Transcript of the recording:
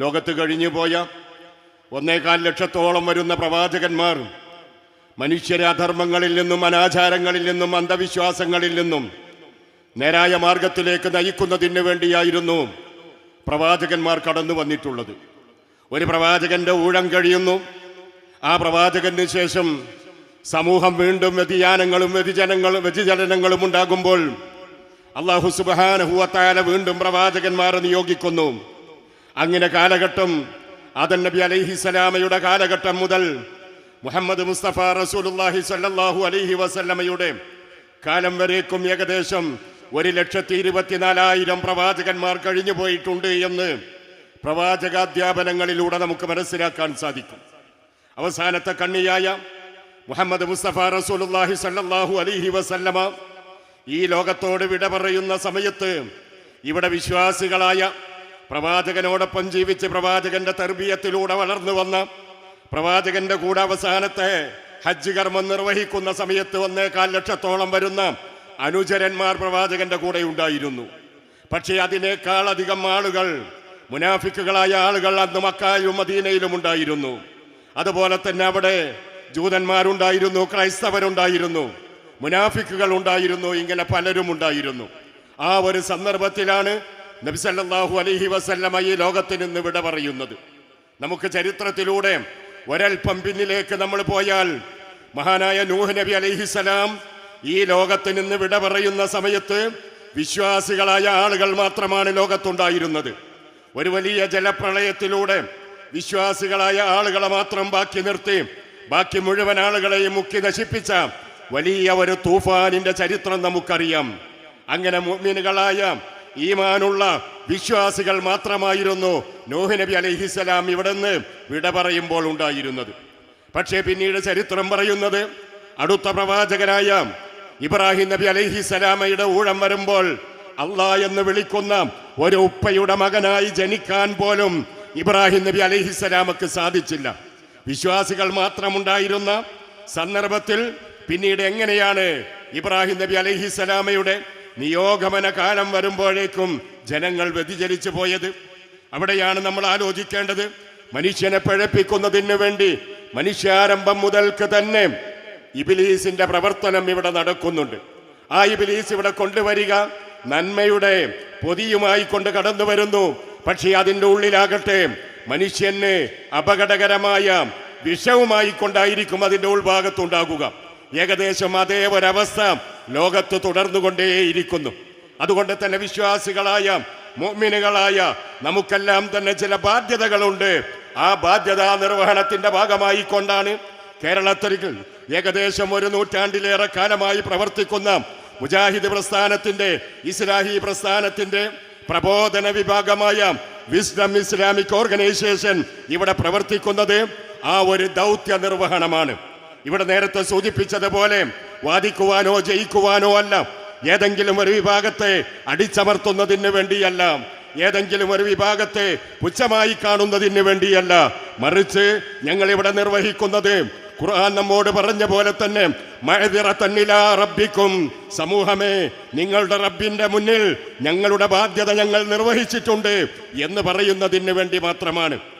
ലോകത്ത് കഴിഞ്ഞുപോയ ഒന്നേകാൽ ലക്ഷത്തോളം വരുന്ന പ്രവാചകന്മാർ മനുഷ്യരെ അധർമ്മങ്ങളിൽ നിന്നും അനാചാരങ്ങളിൽ നിന്നും അന്ധവിശ്വാസങ്ങളിൽ നിന്നും നേരായ മാർഗത്തിലേക്ക് നയിക്കുന്നതിന് വേണ്ടിയായിരുന്നു പ്രവാചകന്മാർ കടന്നു വന്നിട്ടുള്ളത്. ഒരു പ്രവാചകന്റെ ഊഴം കഴിയുന്നു. ആ പ്രവാചകന് ശേഷം സമൂഹം വീണ്ടും വ്യതിയാനങ്ങളും വ്യതിജനങ്ങളും വ്യതിചലനങ്ങളും ഉണ്ടാകുമ്പോൾ അള്ളാഹു സുബാനഹുവത്തായ വീണ്ടും പ്രവാചകന്മാരെ നിയോഗിക്കുന്നു. അങ്ങനെ കാലഘട്ടം ആദൻ നബി അലൈഹിസലാമയുടെ കാലഘട്ടം മുതൽ മുഹമ്മദ് മുസ്തഫ റസൂലുല്ലാഹി സല്ലല്ലാഹു അലൈഹി വസല്ലമയുടെ കാലം വരേക്കും ഏകദേശം ഒരു ലക്ഷത്തി ഇരുപത്തിനാലായിരം പ്രവാചകന്മാർ കഴിഞ്ഞു പോയിട്ടുണ്ട് എന്ന് പ്രവാചകാധ്യാപനങ്ങളിലൂടെ നമുക്ക് മനസ്സിലാക്കാൻ സാധിക്കും. അവസാനത്തെ കണ്ണിയായ മുഹമ്മദ് മുസ്തഫ റസൂലുല്ലാഹി സല്ലല്ലാഹു അലൈഹി വസല്ലമ ഈ ലോകത്തോട് വിട പറയുന്ന സമയത്ത് ഇവിടെ വിശ്വാസികളായ പ്രവാചകനോടൊപ്പം ജീവിച്ച് പ്രവാചകന്റെ തെർബീയത്തിലൂടെ വളർന്നു വന്ന പ്രവാചകന്റെ കൂടെ അവസാനത്തെ ഹജ്ജ് കർമ്മം നിർവഹിക്കുന്ന സമയത്ത് ഒന്നേകാൽ ലക്ഷത്തോളം വരുന്ന അനുചരന്മാർ പ്രവാചകന്റെ കൂടെ ഉണ്ടായിരുന്നു. പക്ഷേ അതിനേക്കാൾ അധികം ആളുകൾ മുനാഫിക്കുകളായ ആളുകൾ അന്ന് മക്കായും മദീനയിലും ഉണ്ടായിരുന്നു. അതുപോലെ തന്നെ അവിടെ ജൂതന്മാരുണ്ടായിരുന്നു ക്രൈസ്തവരുണ്ടായിരുന്നു മുനാഫിക്കുകൾ ഉണ്ടായിരുന്നു ഇങ്ങനെ പലരും ഉണ്ടായിരുന്നു. ആ ഒരു സന്ദർഭത്തിലാണ് നബിസല്ലാഹു അലഹി വസല്ലമ ഈ ലോകത്തിൽ നിന്ന് വിട പറയുന്നത്. നമുക്ക് ചരിത്രത്തിലൂടെ ഒരൽപ്പം പിന്നിലേക്ക് നമ്മൾ പോയാൽ മഹാനായ നൂഹ് നബി അലൈഹിസലാം ഈ ലോകത്ത് നിന്ന് വിട പറയുന്ന സമയത്ത് വിശ്വാസികളായ ആളുകൾ മാത്രമാണ് ലോകത്തുണ്ടായിരുന്നത്. ഒരു വലിയ ജലപ്രളയത്തിലൂടെ വിശ്വാസികളായ ആളുകളെ മാത്രം ബാക്കി നിർത്തി ബാക്കി മുഴുവൻ ആളുകളെയും മുക്കി നശിപ്പിച്ച വലിയ ഒരു തൂഫാനിന്റെ ചരിത്രം നമുക്കറിയാം. അങ്ങനെ മുഅ്മിനുകളായ ഈമാനുള്ള വിശ്വാസികൾ മാത്രമായിരുന്നു നോഹ് നബി അലൈഹിസലാം ഇവിടുന്ന് വിട പറയുമ്പോൾ ഉണ്ടായിരുന്നത്. പക്ഷേ പിന്നീട് ചരിത്രം പറയുന്നത് അടുത്ത പ്രവാചകനായ ഇബ്രാഹിം നബി അലൈഹിസലാമയുടെ ഊഴം വരുമ്പോൾ അള്ളാ എന്ന് വിളിക്കുന്ന ഒരു ഉപ്പയുടെ മകനായി ജനിക്കാൻ പോലും ഇബ്രാഹിം നബി അലഹിസലാമക്ക് സാധിച്ചില്ല. വിശ്വാസികൾ മാത്രമുണ്ടായിരുന്ന സന്ദർഭത്തിൽ പിന്നീട് എങ്ങനെയാണ് ഇബ്രാഹിം നബി അലൈഹിസലാമയുടെ നിയോഗമന കാലം വരുമ്പോഴേക്കും ജനങ്ങൾ വ്യതിചലിച്ചു പോയത്. അവിടെയാണ് നമ്മൾ ആലോചിക്കേണ്ടത്. മനുഷ്യനെ പഴപ്പിക്കുന്നതിന് വേണ്ടി മനുഷ്യാരംഭം മുതൽക്ക് തന്നെ ഇബിലീസിന്റെ പ്രവർത്തനം ഇവിടെ നടക്കുന്നുണ്ട്. ആ ഇബിലീസ് ഇവിടെ കൊണ്ടുവരിക നന്മയുടെ പൊതിയുമായി കൊണ്ട് കടന്നു വരുന്നു. പക്ഷേ അതിന്റെ ഉള്ളിലാകട്ടെ മനുഷ്യന് അപകടകരമായ വിഷവുമായി കൊണ്ടായിരിക്കും അതിന്റെ ഉൾഭാഗത്തുണ്ടാകുക. ഏകദേശം അതേ ഒരവസ്ഥ ലോകത്ത് തുടർന്നുകൊണ്ടേയിരിക്കുന്നു. അതുകൊണ്ട് തന്നെ വിശ്വാസികളായ മോമിനുകളായ നമുക്കെല്ലാം തന്നെ ചില ബാധ്യതകളുണ്ട്. ആ ബാധ്യതാ നിർവഹണത്തിന്റെ ഭാഗമായി കൊണ്ടാണ് കേരളത്തിൽ ഏകദേശം ഒരു നൂറ്റാണ്ടിലേറെ കാലമായി പ്രവർത്തിക്കുന്ന മുജാഹിദ് പ്രസ്ഥാനത്തിന്റെ ഇസ്ലാഹി പ്രസ്ഥാനത്തിന്റെ പ്രബോധന വിഭാഗമായ വിസ്ഡം ഇസ്ലാമിക് ഓർഗനൈസേഷൻ ഇവിടെ പ്രവർത്തിക്കുന്നത് ആ ഒരു ദൗത്യ നിർവഹണമാണ്. ഇവിടെ നേരത്തെ സൂചിപ്പിച്ചതുപോലെ വാദിക്കുവാനോ ജയിക്കുവാനോ അല്ല. ഏതെങ്കിലും ഒരു വിഭാഗത്തെ അടിച്ചമർത്തുന്നതിന് വേണ്ടിയല്ല. ഏതെങ്കിലും ഒരു വിഭാഗത്തെ പുച്ഛമായി കാണുന്നതിന് വേണ്ടിയല്ല. മറിച്ച് ഞങ്ങൾ ഇവിടെ നിർവഹിക്കുന്നത് ഖുർആൻ നമ്മോട് പറഞ്ഞ പോലെ തന്നെ തന്നിലാ റബ്ബിക്കും. സമൂഹമേ നിങ്ങളുടെ റബ്ബിന്റെ മുന്നിൽ ഞങ്ങളുടെ ബാധ്യത ഞങ്ങൾ നിർവഹിച്ചിട്ടുണ്ട് എന്ന് പറയുന്നതിന് വേണ്ടി മാത്രമാണ്.